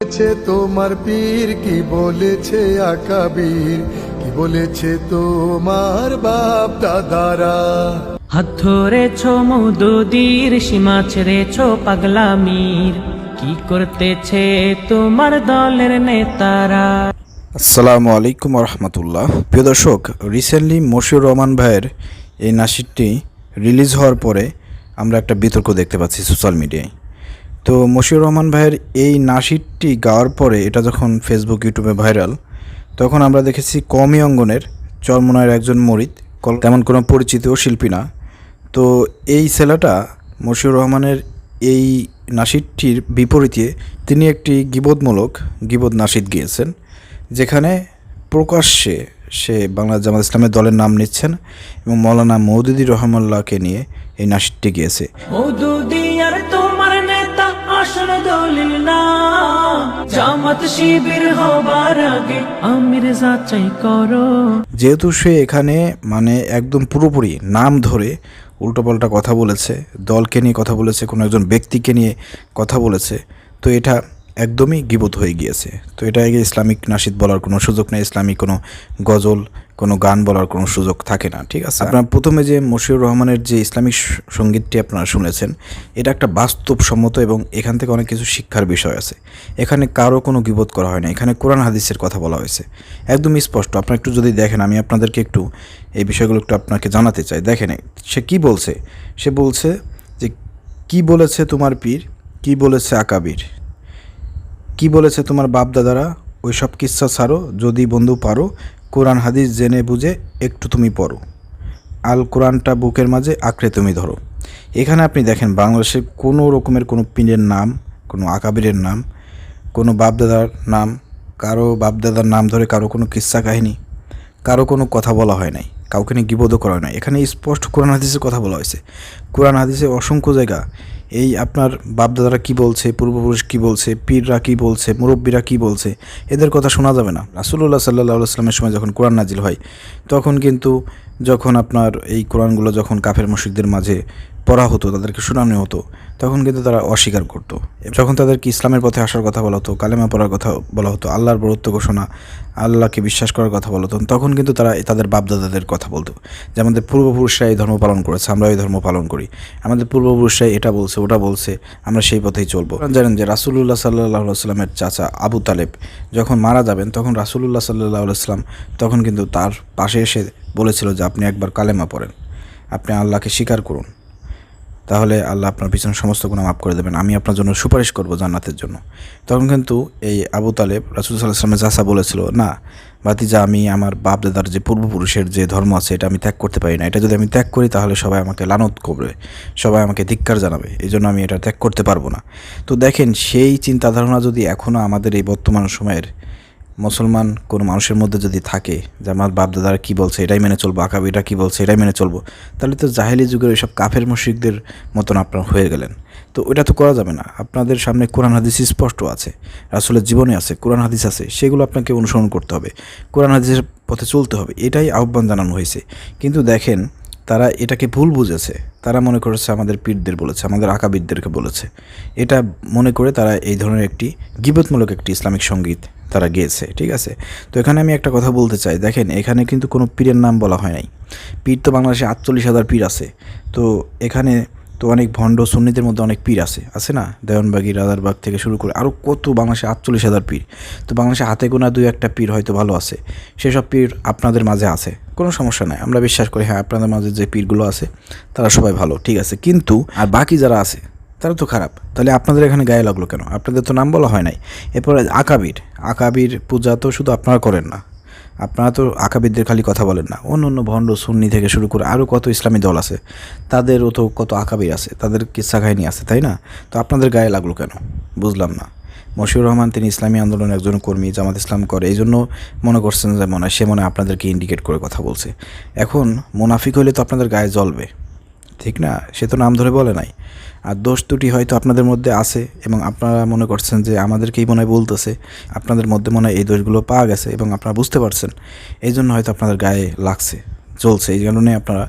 বলেছে তোমার পীর কি বলেছে আকাবীর কি বলেছে তোমার বাপ দাদারা? হাত ধরেছ মধুদির সীমা ছেড়েছ পাগলামির কি করতেছে তোমার দলের নেতারা? আসসালামু আলাইকুম রহমতুল্লাহ। প্রিয় দর্শক রিসেন্টলি মশিউর রহমান ভাইয়ের এই নাসিরটি রিলিজ হওয়ার পরে আমরা একটা বিতর্ক দেখতে পাচ্ছি সোশ্যাল মিডিয়ায় তো মশিউর রহমান ভাইয়ের এই নাসিরটি গাওয়ার পরে এটা যখন ফেসবুক ইউটিউবে ভাইরাল তখন আমরা দেখেছি কমি অঙ্গনের চরমনায়ের একজন কল- তেমন কোনো পরিচিত শিল্পী না। তো এই ছেলেটা মশিউর রহমানের এই নাসিরটির বিপরীতে তিনি একটি গিবোধমূলক গিবোধ নাসিদ গিয়েছেন, যেখানে প্রকাশ্যে সে বাংলা জামাত ইসলামের দলের নাম নিচ্ছেন এবং মৌলানা মৌদুদি রহমাল্লাহকে নিয়ে এই নাসিরটি গিয়েছে। দলিল না। জামাত শিবির হবার আগে আমির যাচাই করো। যেহেতু সে এখানে মানে একদম পুরোপুরি নাম ধরে উল্টোপাল্টা কথা বলেছে, দলকে নিয়ে কথা বলেছে, কোনো একজন ব্যক্তিকে নিয়ে কথা বলেছে, তো এটা একদমই গিবত হয়ে গিয়েছে। তো এটা আগে ইসলামিক নাসিদ বলার কোনো সুযোগ নেই ইসলামিক কোনো গজল, কোনো গান বলার কোনো সুযোগ থাকে না, ঠিক আছে? আপনার প্রথমে যে মশিউর রহমানের যে ইসলামিক সঙ্গীতটি আপনারা শুনেছেন, এটা একটা বাস্তবসম্মত এবং এখান থেকে অনেক কিছু শিক্ষার বিষয় আছে। এখানে কারও কোনো গিবোধ করা হয় না, এখানে কোরআন হাদিসের কথা বলা হয়েছে। একদম স্পষ্ট, আপনারা একটু যদি দেখেন, আমি আপনাদেরকে একটু এই বিষয়গুলো একটু আপনাকে জানাতে চাই। দেখেন, সে কি বলছে? সে বলছে যে, কি বলেছে তোমার পীর? কি বলেছে আকাবির? কি বলেছে তোমার বাপ দাদারা ওই সব কিচ্ছা ছাড়ো, যদি বন্ধু পারো, কোরআন হাদিস জেনে বুঝে একটু তুমি পড়ো। আল কোরআনটা বুকের মাঝে আঁকড়ে তুমি ধরো। এখানে আপনি দেখেন, বাংলাদেশে কোনো রকমের কোনো পীরের নাম, কোনো আকাবিরের নাম, কোনো বাপদাদার নাম, কারও বাপদাদার নাম ধরে কারও কোনো কিস্সা কাহিনী, কারও কোনো কথা বলা হয় নাই, কাউকে নিয়ে গিবোধও করা হয় নাই। এখানে স্পষ্ট কোরআন হাদিসের কথা বলা হয়েছে। কোরআন হাদিসে অসংখ্য জায়গা এই আপনার বাপদাদারা কি বলছে, পূর্বপুরুষ কি বলছে, পীররা কি বলছে, মুরব্বীরা কি বলছে, এদের কথা শোনা যাবে না। রাসুল্লাহ সাল্লাহ আসলামের সময় যখন কোরআন নাজিল হয়, তখন কিন্তু যখন আপনার এই কোরআনগুলো যখন কাফের মসজিদদের মাঝে পড়া হতো, তাদেরকে শোনানো হতো তখন কিন্তু তারা অস্বীকার করতো। যখন তাদেরকে ইসলামের পথে আসার কথা বলা হতো, কালেমা পড়ার কথা বলা হতো, আল্লাহর বরত্ব ঘোষণা, আল্লাহকে বিশ্বাস করার কথা বলা হতো, তখন কিন্তু তারা তাদের বাপদাদাদের কথা বলতো। যে আমাদের পূর্বপুরুষরা এই ধর্ম পালন করেছে আমরা এই ধর্ম পালন করি। আমাদের পূর্বপুরুষরা এটা বলছে, ওটা বলছে, আমরা সেই পথেই চলবো। জানেন যে রাসুলুল্লাহ সাল্লাহ সাল্লামের চাচা আবু তালেব যখন মারা যাবেন, তখন রাসুলুল্লাহ সাল্লাহ সাল্লাম তখন কিন্তু তার পাশে এসে বলেছিল যে, আপনি একবার কালেমা পড়েন। আপনি আল্লাহকে স্বীকার করুন। তাহলে আল্লাহ আপনার পিছনে সমস্ত গুণা মাফ করে দেবেন। আমি আপনার জন্য সুপারিশ করব জান্নাতের জন্য। তখন কিন্তু এই আবু তালেব রাসুল সাল্লাহ আসলামের চাষা বলেছিল, না, ভাতিজা, আমি আমার বাপ দাদার যে পূর্বপুরুষের যে ধর্ম আছে, এটা আমি ত্যাগ করতে পারি না। এটা যদি আমি ত্যাগ করি, তাহলে সবাই আমাকে লানত করবে, সবাই আমাকে ধিক্কার জানাবে। এই জন্য আমি এটা ত্যাগ করতে পারব না। তো দেখেন, সেই চিন্তা ধারণা যদি এখনও আমাদের এই বর্তমান সময়ের মুসলমান কোনো মানুষের মধ্যে যদি থাকে যে আমার বাপ দাদারা কী বলছে, এটাই মেনে চলবো আকাবিরা কী বলছে, এটাই মেনে চলবো, তাহলে তো জাহেলি যুগের ওইসব কাফের মুশরিকদের মতন আপনার হয়ে গেলেন। তো ওটা তো করা যাবে না। আপনাদের সামনে কোরআন হাদিস স্পষ্ট আছে আসলে জীবনে আছে, কোরআন হাদিস আছে, সেগুলো আপনাকে অনুসরণ করতে হবে, কোরআন হাদিসের পথে চলতে হবে, এটাই আহ্বান জানানো হয়েছে। কিন্তু দেখেন তারা এটাকে ভুল বুঝেছে। তারা মনে করেছে আমাদের পীরদের বলেছে, আমাদের আঁকাবিদদেরকে বলেছে। এটা মনে করে তারা এই ধরনের একটি গিবতমূলক একটি ইসলামিক সংগীত তারা গিয়েছে, ঠিক আছে? তো এখানে আমি একটা কথা বলতে চাই। দেখেন, এখানে কিন্তু কোনো পীরের নাম বলা হয় নাই। পীর তো বাংলাদেশে আটচল্লিশ হাজার পীর আছে। তো এখানে তো অনেক ভণ্ড সুন্নিদের মধ্যে অনেক পীর আছে আছে না? দেওয়ানবাগি, রাজারবাগ থেকে শুরু করে আরও কত বাংলাদেশে আটচল্লিশ হাজার পীর। তো বাংলাদেশে হাতে গোনা দুই একটা পীর হয়তো ভালো আছে, সেসব পীর আপনাদের মাঝে আছে, কোনো সমস্যা নাই। আমরা বিশ্বাস করি হ্যাঁ আপনাদের মাঝে যে পীরগুলো আছে, তারা সবাই ভালো, ঠিক আছে। কিন্তু আর বাকি যারা আছে, তারা তো খারাপ। তাহলে আপনাদের এখানে গায়ে লাগল কেন? আপনাদের তো নাম বলা হয় নাই। এরপরে আকাবির আকাবির পূজা তো শুধু আপনারা করেন না। আপনারা তো আকাবিদদের খালি কথা বলেন না। অন্য অন্য ভণ্ড সুন্নি থেকে শুরু করে আরও কত ইসলামী দল আছে, তাদেরও তো কত আকাবির আছে, তাদের কিচ্ছা কাহিনী আছে, তাই না? তো আপনাদের গায়ে লাগল কেন? বুঝলাম না। মশিউর রহমান তিনি ইসলামী আন্দোলনের একজন কর্মী, জামাত ইসলাম করে, এই জন্য মনে করছেন যে মনে সে মনে আপনাদেরকে ইন্ডিকেট করে কথা বলছে। এখন মুনাফিক হলে তো আপনাদের গায়ে জ্বলবে। ঠিক না? সে তো নাম ধরে বলে নাই। আর দোষ দুটি হয়তো আপনাদের মধ্যে আছে এবং আপনারা মনে করছেন যে আমাদেরকেই মনে হয় বলতেছে, আপনাদের মধ্যে মনে হয় এই দোষগুলো পাওয়া গেছে এবং আপনারা বুঝতে পারছেন। এই জন্য হয়তো আপনাদের গায়ে লাগছে চলছে এই কারণে আপনারা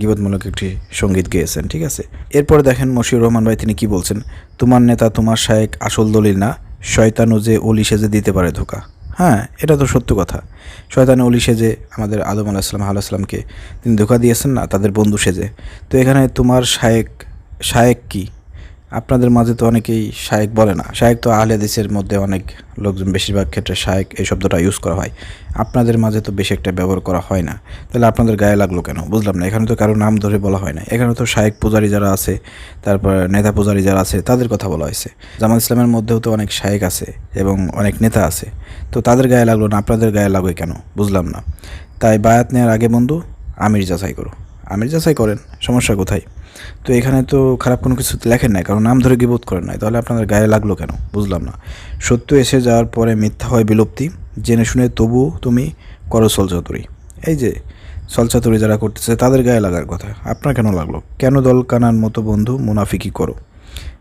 গিবতমূলক একটি সংগীত গেয়েছেন, ঠিক আছে? এরপরে দেখেন মশিউর রহমান ভাই তিনি কি বলছেন? তোমার নেতা, তোমার শায়েক আসল দলিল না? শয়তানও যে অলি সেজে দিতে পারে ধোকা। হ্যাঁ এটা তো সত্য কথা। শয়তান অলি সেজে আমাদের আদম আলাহিসাম আলাহিসামকে তিনি ধোকা দিয়েছেন না, তাদের বন্ধু সেজে। তো এখানে তোমার শায়েক শায়েক কি? আপনাদের মাঝে তো অনেকেই শায়েক বলে না। শায়েক তো আহলে হাদিসের মধ্যে অনেক লোকজন বেশিরভাগ ক্ষেত্রে শায়েক এই শব্দটা ইউজ করা হয়। আপনাদের মাঝে তো বেশি একটা ব্যবহার করা হয় না। তাহলে আপনাদের গায়ে লাগল কেন? বুঝলাম না। এখানে তো কারও নাম ধরে বলা হয় না। এখানে তো শায়েক পূজারি যারা আছে, তারপর নেতা পূজারি যারা আছে, তাদের কথা বলা হয়েছে। জামাত ইসলামের মধ্যেও তো অনেক শায়েক আছে এবং অনেক নেতা আছে। তো তাদের গায়ে লাগল না, আপনাদের গায়ে লাগবে কেন? বুঝলাম না। তাই বায়াত নেওয়ার আগে বন্ধু, আমির যাচাই করো। আমির যাচাই করেন, সমস্যা কোথায়? তো এখানে তো খারাপ কোনো কিছু লেখেন নাই, কারণ নাম ধরে গিবোধ করেন নাই। তাহলে আপনাদের গায়ে লাগল কেন? বুঝলাম না। সত্য এসে যাওয়ার পরে মিথ্যা হয় বিলুপ্তি। জেনে শুনে তবু তুমি করো সলচাতুরি। এই যে, সলচাতুরি যারা করতেছে, তাদের গায়ে লাগার কথা। আপনার কেন লাগল? কেন দল কানার মতো বন্ধু মুনাফিকি করো?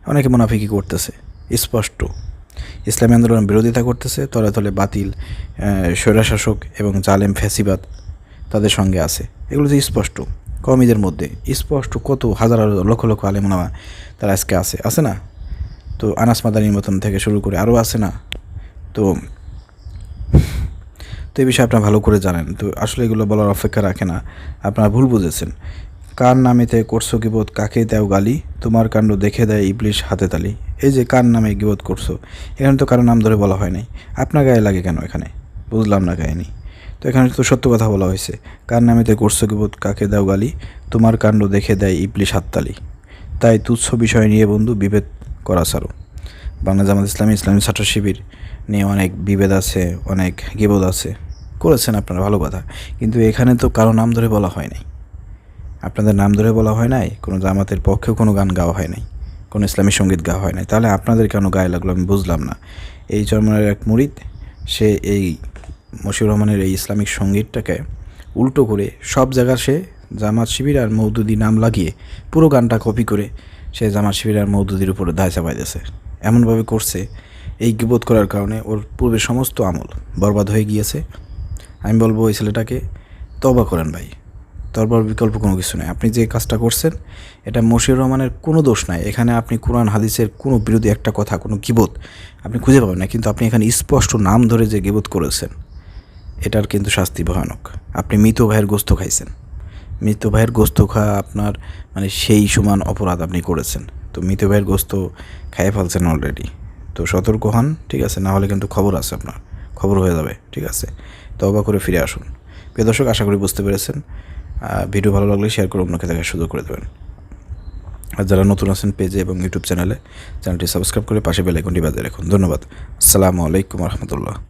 অনেকে মুনাফিকি করতেছে। স্পষ্ট। ইসলামী আন্দোলনের বিরোধিতা করতেছে, তলে তলে বাতিল স্বৈরাশাসক এবং জালেম ফ্যাসিবাদ তাদের সঙ্গে আছে। এগুলো তো স্পষ্ট। কমিদের মধ্যে। স্পষ্ট কত হাজার লক্ষ লক্ষ আলেমনামা তারা আজকে আছে। আছে না? তো আনাস মাদানির মতন থেকে শুরু করে আরও আছে না? তো তো এই বিষয়ে আপনারা ভালো করে জানেন। তো আসলে এগুলো বলার অপেক্ষা রাখে না। আপনারা ভুল বুঝেছেন। কার নামেতে করছ গিবোধ কাকে দেও গালি? তোমার কাণ্ড দেখে দেয় ইবলিশ হাতে তালি। এই যে কার নামে গিবোধ করছ, এখানে তো কারও নাম ধরে বলা হয় নাই। আপনার গায়ে লাগে কেন এখানে? বুঝলাম না গায়ে কাহিনী তো এখানে তো সত্য কথা বলা হয়েছে। কার নামেতে করছ গিবোধ কাকে দাও গালি? তোমার কাণ্ড দেখে দেয় ইবলিশ হাততালি। তাই তুচ্ছ বিষয় নিয়ে বন্ধু বিভেদ করা ছাড়ো। বাংলা জামাত ইসলামী ইসলামী ছাত্র শিবির নিয়ে অনেক বিভেদ আছে, অনেক গিবোধ আছে। করেছেন আপনারা, ভালো কথা। কিন্তু এখানে তো কারও নাম ধরে বলা হয় নাই। আপনাদের নাম ধরে বলা হয় নাই, কোনো জামাতের পক্ষেও কোনো গান গাওয়া হয় নাই, কোনো ইসলামী সংগীত গাওয়া হয় নাই। তাহলে আপনাদের কেন গায়ে লাগল আমি বুঝলাম না। এই চরমনের এক মুরিদ, সে এই মশিউর রহমানের এই ইসলামিক সঙ্গীতটাকে উল্টো করে সব জায়গা সে জামাত শিবির আর মৌদুদি নাম লাগিয়ে পুরো গানটা কপি করে সে জামাত শিবির আর মৌদুদির উপরে দায় চাপাই দিয়েছে। এমনভাবে করছে। এই গিবোধ করার কারণে ওর পূর্বের সমস্ত আমল বরবাদ হয়ে গিয়েছে। আমি বলব ওই ছেলেটাকে তবা করেন ভাই। তরবার বিকল্প কোনো কিছু নেই। আপনি যে কাজটা করছেন, এটা মশিউর রহমানের কোনো দোষ নাই। এখানে আপনি কোরআন, হাদিসের কোনো বিরোধী একটা কথা, কোনো গিবোধ আপনি খুঁজে পাবেন না। কিন্তু আপনি এখানে স্পষ্ট নাম ধরে যে গিবোধ করেছেন এটার কিন্তু শাস্তি ভয়ানক। আপনি মৃত ভাইয়ের গোস্ত খাইছেন। মৃত ভাইয়ের গোস্ত খাওয়া আপনার মানে সেই সমান অপরাধ আপনি করেছেন। তো মৃত ভাইয়ের গোস্ত খাইয়ে ফেলছেন অলরেডি তো সতর্ক হন, ঠিক আছে? না হলে কিন্তু খবর আছে আপনার। খবর হয়ে যাবে, ঠিক আছে? তো অবাক করে ফিরে আসুন। প্রিয় দর্শক, আশা করি বুঝতে পেরেছেন। ভিডিও ভালো লাগলে শেয়ার করে অন্যকে দেখার সুযোগ করে দেবেন। আর যারা নতুন আছেন পেজে এবং ইউটিউব চ্যানেলে চ্যানেলটি সাবস্ক্রাইব করে পাশে বেলাইকনটি বাজিয়ে রাখুন। ধন্যবাদ। আসসালামু আলাইকুম রহমতুল্লাহ।